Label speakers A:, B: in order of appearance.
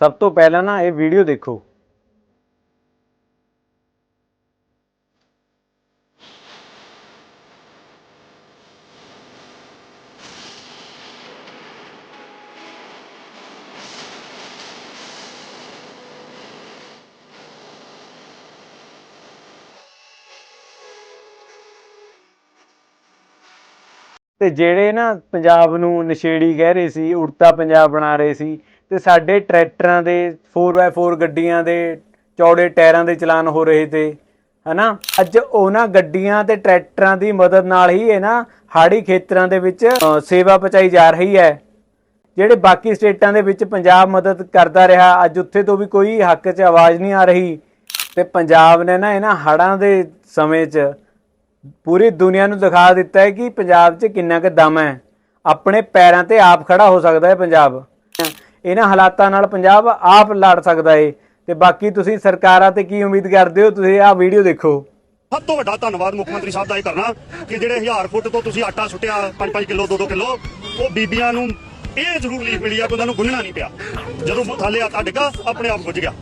A: ਸਭ ਤੋਂ ਪਹਿਲਾਂ ਨਾ ਇਹ ਵੀਡੀਓ ਦੇਖੋ। ਤੇ ਜਿਹੜੇ ਨਾ ਪੰਜਾਬ ਨੂੰ ਨਸ਼ੇੜੀ ਕਹਿ ਰਹੇ ਸੀ, ਉੜਤਾ ਪੰਜਾਬ ਬਣਾ ਰਹੇ ਸੀ, ਤੇ ਸਾਡੇ ਟਰੈਕਟਰਾਂ ਦੇ 4x4 ਗੱਡੀਆਂ ਦੇ ਚੌੜੇ ਟਾਇਰਾਂ ਦੇ ਚਲਾਨ ਹੋ ਰਹੇ ਤੇ, ਹਨਾ? ਅੱਜ ਉਹਨਾਂ ਗੱਡੀਆਂ ਤੇ ਟਰੈਕਟਰਾਂ ਦੀ ਮਦਦ ਨਾਲ ਹੀ ਇਹ ਨਾ ਹਾੜੀ ਖੇਤਰਾਂ ਦੇ ਵਿੱਚ ਸੇਵਾ ਪਹੁੰਚਾਈ ਜਾ ਰਹੀ ਹੈ। ਜਿਹੜੇ ਬਾਕੀ ਸਟੇਟਾਂ ਦੇ ਵਿੱਚ ਪੰਜਾਬ ਮਦਦ ਕਰਦਾ ਰਿਹਾ, ਅੱਜ ਉੱਥੇ ਤੋਂ ਵੀ ਕੋਈ ਹੱਕ 'ਚ ਆਵਾਜ਼ ਨਹੀਂ ਆ ਰਹੀ। ਤੇ ਪੰਜਾਬ ਨੇ ਨਾ ਇਹਨਾਂ ਹੜਾਂ ਦੇ ਸਮੇਂ 'ਚ ਪੂਰੀ ਦੁਨੀਆ ਨੂੰ ਦਿਖਾ ਦਿੱਤਾ ਹੈ ਕਿ ਪੰਜਾਬ 'ਚ ਕਿੰਨਾ ਕੁ ਦਮ ਹੈ। ਆਪਣੇ ਪੈਰਾਂ ਤੇ ਆਪ ਖੜਾ ਹੋ ਸਕਦਾ ਹੈ ਪੰਜਾਬ। ਇਹਨਾਂ ਹਾਲਾਤਾਂ ਨਾਲ ਪੰਜਾਬ ਆਪ ਲੜ ਸਕਦਾ ਹੈ ਤੇ ਬਾਕੀ ਤੁਸੀਂ ਸਰਕਾਰਾਂ ਤੇ ਕੀ ਉਮੀਦ ਕਰਦੇ ਹੋ? ਤੁਸੀਂ ਆਹ ਵੀਡੀਓ ਦੇਖੋ।
B: ਸਭ ਤੋਂ ਵੱਡਾ ਧੰਨਵਾਦ ਮੁੱਖ ਮੰਤਰੀ ਸਾਹਿਬ ਦਾ ਇਹ ਕਰਨਾ ਕਿ ਜਿਹੜੇ 1000 ਫੁੱਟ ਤੋਂ ਤੁਸੀਂ ਆਟਾ ਸੁੱਟਿਆ 5-5 ਕਿਲੋ 2-2 ਕਿਲੋ, ਉਹ ਬੀਬੀਆਂ ਨੂੰ ਇਹ ਜ਼ਰੂਰ ਲੀਕ ਮਿਲੀ ਆ ਕਿ ਉਹਨਾਂ ਨੂੰ ਗੁੰਨਣਾ ਨਹੀਂ ਪਿਆ। ਜਦੋਂ ਥੱਲੇ ਆਟਾ ਡਿੱਗਾ, ਆਪਣੇ ਆਪ ਗੁੱਝ ਗਿਆ।